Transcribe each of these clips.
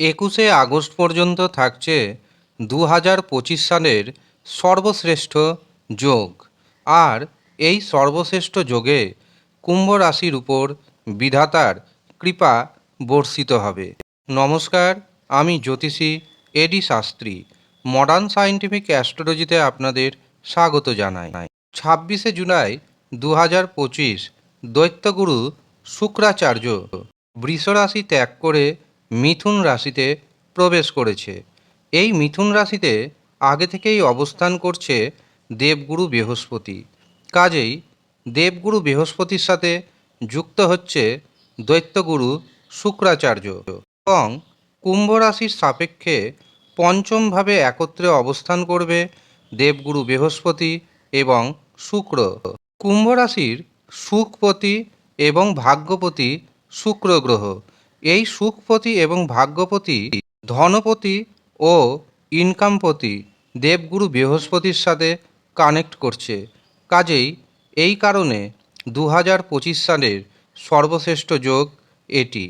একুশে আগস্ট পর্যন্ত থাকছে দু হাজার পঁচিশ সালের সর্বশ্রেষ্ঠ যোগ। আর এই সর্বশ্রেষ্ঠ যোগে কুম্ভ রাশির উপর বিধাতার কৃপা বর্ষিত হবে। নমস্কার, আমি জ্যোতিষী এডি শাস্ত্রী, মডার্ন সায়েন্টিফিক অ্যাস্ট্রোলজিতে আপনাদের স্বাগত জানাই। ছাব্বিশে জুলাই দু হাজার পঁচিশ দৈত্যগুরু শুক্রাচার্য বৃষরাশি ত্যাগ করে মিথুন রাশিতে প্রবেশ করেছে। এই মিথুন রাশিতে আগে থেকেই অবস্থান করছে দেবগুরু বৃহস্পতি। কাজেই দেবগুরু বৃহস্পতির সাথে যুক্ত হচ্ছে দৈত্যগুরু শুক্রাচার্য এবং কুম্ভ রাশির সাপেক্ষে পঞ্চমভাবে একত্রে অবস্থান করবে দেবগুরু বৃহস্পতি এবং শুক্র। কুম্ভ রাশির সুখপতি এবং ভাগ্যপতি শুক্র গ্রহ। এই সুখপতি এবং ভাগ্যপতি ধনপতি ও ইনকামপতি দেবগুরু বৃহস্পতির সাথে কানেক্ট করছে। কাজেই এই কারণে দু হাজার পঁচিশ সালের সর্বশ্রেষ্ঠ যোগ এটি।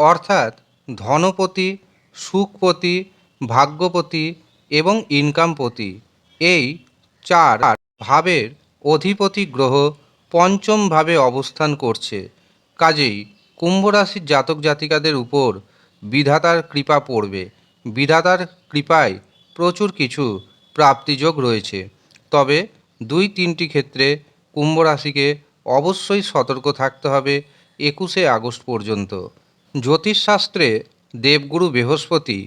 অর্থাৎ ধনপতি, সুখপতি, ভাগ্যপতি এবং ইনকামপতি এই চার ভাবের অধিপতি গ্রহ পঞ্চম ভাবে অবস্থান করছে। কাজেই কুম্ভ রাশির জাতক জাতিকাদের উপর বিধাতার কৃপা পড়বে। বিধাতার কৃপায় প্রচুর কিছু প্রাপ্তিযোগ রয়েছে। তবে দুই তিনটি ক্ষেত্রে কুম্ভ রাশিকে অবশ্যই সতর্ক থাকতে হবে একুশে আগস্ট পর্যন্ত। জ্যোতিষশাস্ত্রে দেবগুরু বৃহস্পতি,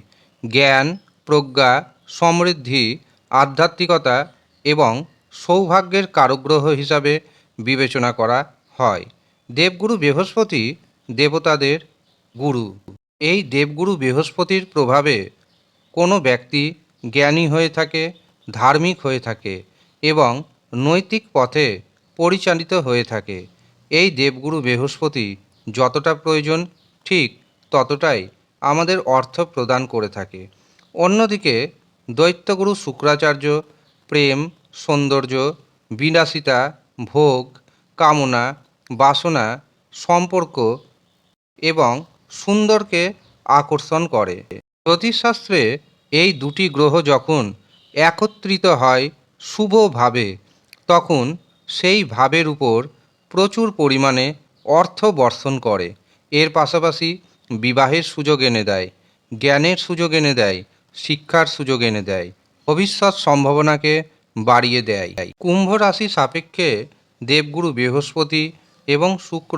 জ্ঞান, প্রজ্ঞা, সমৃদ্ধি, আধ্যাত্মিকতা এবং সৌভাগ্যের কারগ্রহ হিসাবে বিবেচনা করা হয়। দেবগুরু বৃহস্পতি দেবতাদের গুরু। এই দেবগুরু বৃহস্পতির প্রভাবে কোনো ব্যক্তি জ্ঞানী হয়ে থাকে, ধার্মিক হয়ে থাকে এবং নৈতিক পথে পরিচালিত হয়ে থাকে। এই দেবগুরু বৃহস্পতি যতটা প্রয়োজন ঠিক ততটাই আমাদের অর্থ প্রদান করে থাকে। অন্যদিকে দৈত্যগুরু শুক্রাচার্য, প্রেম, সৌন্দর্য, বিলাসিতা, ভোগ, কামনা, বাসনা, সম্পর্ক এবং সুন্দরকে আকর্ষণ করে। জ্যোতিষশাস্ত্রে এই দুটি গ্রহ যখন একত্রিত হয় শুভভাবে তখন সেই ভাবের উপর প্রচুর পরিমাণে অর্থ বর্ষণ করে। এর পাশাপাশি বিবাহের সুযোগ এনে দেয়, জ্ঞানের সুযোগ এনে দেয়, শিক্ষার সুযোগ এনে দেয়, ভবিষ্যৎ সম্ভাবনাকে বাড়িয়ে দেয়। কুম্ভ রাশি সাপেক্ষে দেবগুরু বৃহস্পতি এবং শুক্র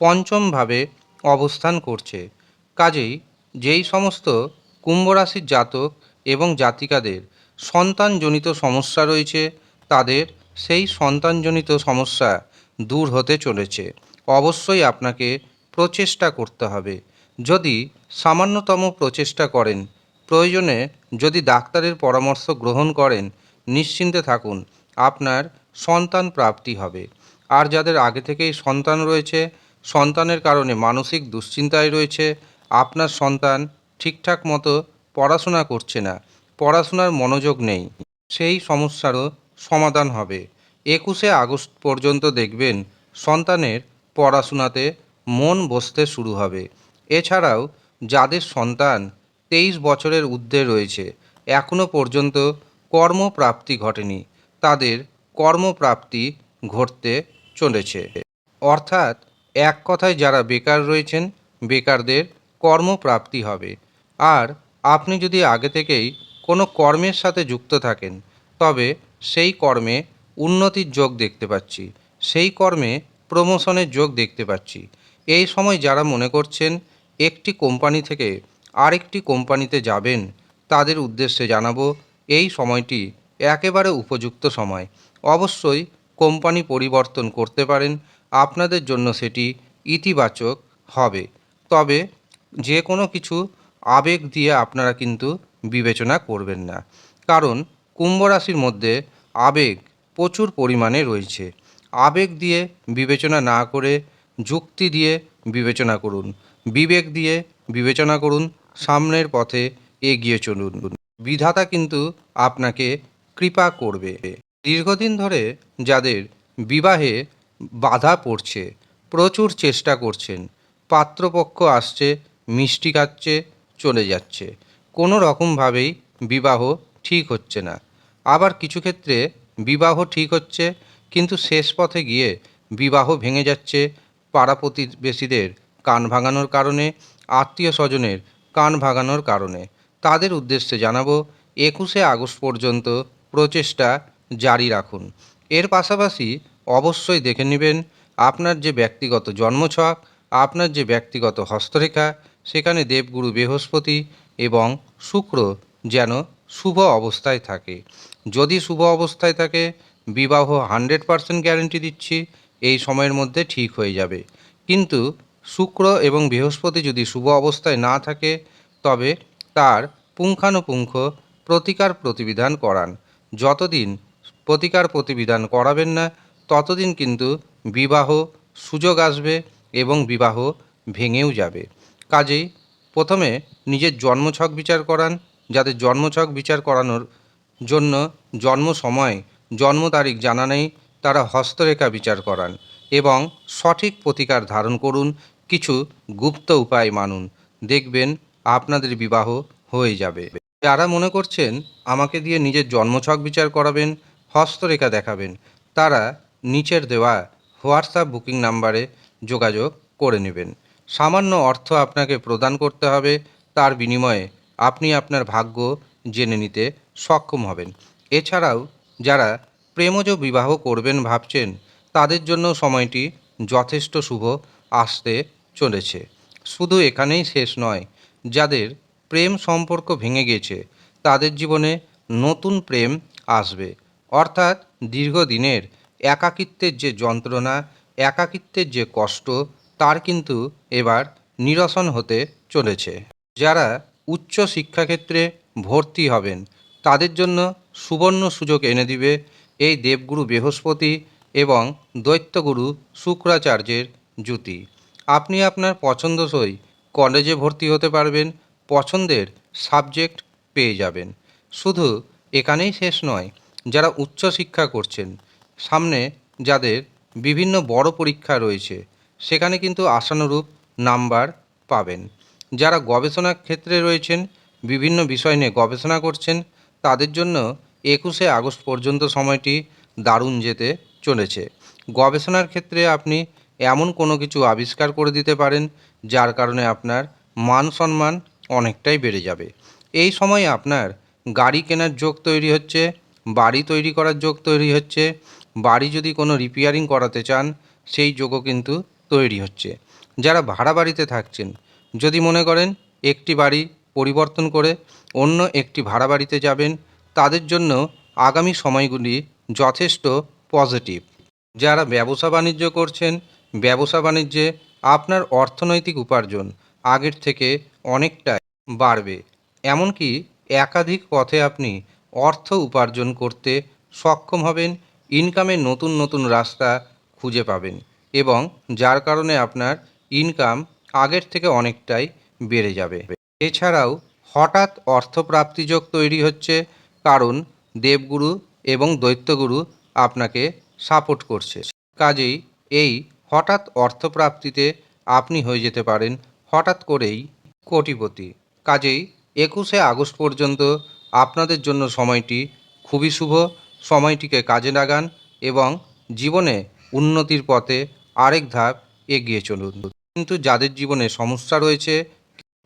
পঞ্চমভাবে অবস্থান করছে। কাজেই যেই সমস্ত কুম্ভ রাশির জাতক এবং জাতিকাদের সন্তানজনিত সমস্যা রয়েছে, তাদের সেই সন্তানজনিত সমস্যা দূর হতে চলেছে। অবশ্যই আপনাকে প্রচেষ্টা করতে হবে। যদি সামান্যতম প্রচেষ্টা করেন, প্রয়োজনে যদি ডাক্তারের পরামর্শ গ্রহণ করেন, নিশ্চিন্তে থাকুন, আপনার সন্তান প্রাপ্তি হবে। আর যাদের আগে থেকেই সন্তান রয়েছে সন্তানের কারণে মানসিক দুশ্চিন্তায় রয়েছে। আপনার সন্তান ঠিকঠাক মতো পড়াশোনা করছে না। পড়াশোনার মনোযোগ নেই। সেই সমস্যারও সমাধান হবে। একুশে আগস্ট পর্যন্ত দেখবেন সন্তানের পড়াশোনাতে মন বসতে শুরু হবে। এছাড়াও যাদের সন্তান তেইশ বছরের ঊর্ধ্বে রয়েছে এখনও পর্যন্ত কর্মপ্রাপ্তি ঘটেনি। তাদের কর্মপ্রাপ্তি ঘটতে চলেছে। অর্থাৎ এক কথায় যারা বেকার রয়েছেন, বেকারদের কর্মপ্রাপ্তি হবে। আর আপনি যদি আগে থেকেই কোনো কর্মের সাথে যুক্ত থাকেন, তবে সেই কর্মে উন্নতির যোগ দেখতে পাচ্ছি। সেই কর্মে প্রমোশনের যোগ দেখতে পাচ্ছি। এই সময় যারা মনে করছেন, একটি কোম্পানি থেকে আরেকটি কোম্পানিতে যাবেন, তাদের উদ্দেশ্যে জানাব, এই সময়টি একেবারে উপযুক্ত সময়। অবশ্যই কোম্পানি পরিবর্তন করতে পারেন আপনাদের জন্য সেটি ইতিবাচক হবে। তবে যে কোনো কিছু আবেগ দিয়ে আপনারা কিন্তু বিবেচনা করবেন না। কারণ কুম্ভ রাশির মধ্যে আবেগ প্রচুর পরিমাণে রয়েছে। আবেগ দিয়ে বিবেচনা না করে, যুক্তি দিয়ে বিবেচনা করুন। বিবেক দিয়ে বিবেচনা করুন। সামনের পথে এগিয়ে চলুন। বিধাতা কিন্তু আপনাকে কৃপা করবে। দীর্ঘদিন ধরে যাদের বিবাহে বাধা পড়ছে, প্রচুর চেষ্টা করছেন, পাত্রপক্ষ আসছে, মিষ্টি খাচ্ছে, চলে যাচ্ছে। কোনো রকমভাবেই বিবাহ ঠিক হচ্ছে না। আবার কিছু ক্ষেত্রে বিবাহ ঠিক হচ্ছে, কিন্তু শেষ পথে গিয়ে বিবাহ ভেঙে যাচ্ছে পাড়া প্রতিবেশীদের কান ভাঙানোর কারণে, আত্মীয় স্বজনের কান ভাঙানোর কারণে। তাদের উদ্দেশ্যে জানাব, একুশে আগস্ট পর্যন্ত প্রচেষ্টা জারি রাখুন। এর পাশাপাশি অবশ্যই দেখে নেবেন আপনার যে ব্যক্তিগত জন্মছক, আপনার যে ব্যক্তিগত হস্তরেখা, সেখানে দেবগুরু বৃহস্পতি এবং শুক্র যেন শুভ অবস্থায় থাকে। যদি শুভ অবস্থায় থাকে, বিবাহ হান্ড্রেড পারসেন্ট গ্যারেন্টি দিচ্ছি, এই সময়ের মধ্যে ঠিক হয়ে যাবে। কিন্তু শুক্র এবং বৃহস্পতি যদি শুভ অবস্থায় না থাকে, তবে তার পুঙ্খানুপুঙ্খ প্রতিকার প্রতিবিধান করান। যতদিন প্রতিকার প্রতিবিধান করাবেন না ততদিন কিন্তু বিবাহ, সুযোগ আসবে এবং বিবাহ ভেঙেও যাবে। কাজেই প্রথমে নিজের জন্মছক বিচার করান যাদের জন্মছক বিচার করানোর জন্য জন্ম সময়, জন্ম তারিখ জানা নেই, তারা হস্তরেখা বিচার করান এবং সঠিক প্রতিকার ধারণ করুন, কিছু গুপ্ত উপায় মানুন। দেখবেন আপনাদের বিবাহ হয়ে যাবে। যারা মনে করছেন, আমাকে দিয়ে নিজের জন্মছক বিচার করাবেন, হস্তরেখা দেখাবেন, তারা নিচের দেওয়া হোয়াটসঅ্যাপ বুকিং নাম্বারে যোগাযোগ করে নেবেন। সামান্য অর্থ আপনাকে প্রদান করতে হবে, তার বিনিময়ে আপনি আপনার ভাগ্য জেনে নিতে সক্ষম হবেন। এছাড়াও, যারা প্রেমজ বিবাহ করবেন ভাবছেন, তাদের জন্য সময়টি যথেষ্ট শুভ আসতে চলেছে। শুধু এখানেই শেষ নয়, যাদের প্রেম সম্পর্ক ভেঙে গেছে, তাদের জীবনে নতুন প্রেম আসবে। অর্থাৎ দীর্ঘদিনের একাকিত্বের যে যন্ত্রণা, একাকিত্বের যে কষ্ট, তার কিন্তু এবার নিরসন হতে চলেছে। যারা উচ্চ শিক্ষাক্ষেত্রে ভর্তি হবেন, তাদের জন্য সুবর্ণ সুযোগ এনে দিবে এই দেবগুরু বৃহস্পতি এবং দৈত্যগুরু শুক্রাচার্যের জুতি আপনি আপনার পছন্দসই কলেজে ভর্তি হতে পারবেন, পছন্দের সাবজেক্ট পেয়ে যাবেন। শুধু এখানেই শেষ নয়, যারা উচ্চশিক্ষা করছেন সামনে যাদের বিভিন্ন বড় পরীক্ষা রয়েছে, সেখানে কিন্তু আশানুরূপ নাম্বার পাবেন। যারা গবেষণা ক্ষেত্রে রয়েছেন, বিভিন্ন বিষয় নিয়ে গবেষণা করছেন, তাদের জন্য একুশে আগস্ট পর্যন্ত সময়টি দারুণ যেতে চলেছে। গবেষণার ক্ষেত্রে আপনি এমন কোনো কিছু আবিষ্কার করে দিতে পারেন, যার কারণে আপনার মান সম্মান অনেকটাই বেড়ে যাবে। এই সময় আপনার গাড়ি কেনার যোগ তৈরি হচ্ছে, বাড়ি তৈরি করার যোগ তৈরি হচ্ছে বাড়ি যদি কোনো রিপেয়ারিং করাতে চান, সেই যোগও কিন্তু তৈরি হচ্ছে। যারা ভাড়া বাড়িতে থাকছেন, যদি মনে করেন একটি বাড়ি পরিবর্তন করে অন্য একটি ভাড়া বাড়িতে যাবেন, তাদের জন্য আগামী সময়গুলি যথেষ্ট পজিটিভ যারা ব্যবসা বাণিজ্য করছেন, ব্যবসা বাণিজ্যে আপনার অর্থনৈতিক উপার্জন আগের থেকে অনেকটাই বাড়বে। এমনকি একাধিক পথে আপনি অর্থ উপার্জন করতে সক্ষম হবেন ইনকামের নতুন নতুন রাস্তা খুঁজে পাবেন এবং যার কারণে আপনার ইনকাম আগের থেকে অনেকটাই বেড়ে যাবে। এছাড়াও হঠাৎ অর্থপ্রাপ্তিযোগ তৈরি হচ্ছে, কারণ দেবগুরু এবং দৈত্যগুরু আপনাকে সাপোর্ট করছে। কাজেই এই হঠাৎ অর্থপ্রাপ্তিতে আপনি হয়ে যেতে পারেন হঠাৎ করেই কোটিপতি। কাজেই একুশে আগস্ট পর্যন্ত আপনাদের জন্য সময়টি খুবই শুভ সময়টিকে কাজে লাগান এবং জীবনে উন্নতির পথে আরেক ধাপ এগিয়ে চলুন। কিন্তু যাদের জীবনে সমস্যা রয়েছে,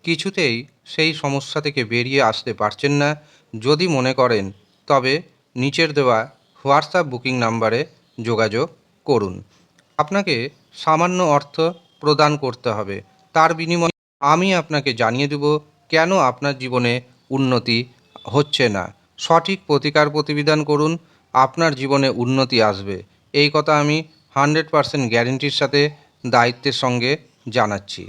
কিছুতেই সেই সমস্যা থেকে বেরিয়ে আসতে পারছেন না। যদি মনে করেন, তবে নিচের দেওয়া হোয়াটসঅ্যাপ বুকিং নাম্বারে যোগাযোগ করুন। আপনাকে সামান্য অর্থ প্রদান করতে হবে। তার বিনিময়ে আমি আপনাকে জানিয়ে দেব কেন আপনার জীবনে উন্নতি হচ্ছে না। সঠিক প্রতিকার প্রতিবিধান করুন, আপনার জীবনে উন্নতি আসবে। এই কথা আমি হান্ড্রেড পারসেন্ট গ্যারেন্টির সাথে দায়িত্বের সঙ্গে জানাচ্ছি।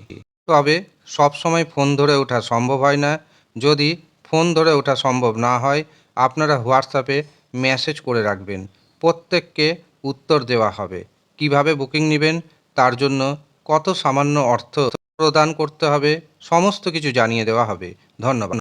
তবে সব সময় ফোন ধরে ওঠা সম্ভব হয় না। যদি ফোন ধরে ওঠা সম্ভব না হয়, আপনারা হোয়াটসঅ্যাপে মেসেজ করে রাখবেন। প্রত্যেককে উত্তর দেওয়া হবে। কীভাবে বুকিং নেবেন, তার জন্য কত সামান্য অর্থ প্রদান করতে হবে, সমস্ত কিছু জানিয়ে দেওয়া হবে। ধন্যবাদ।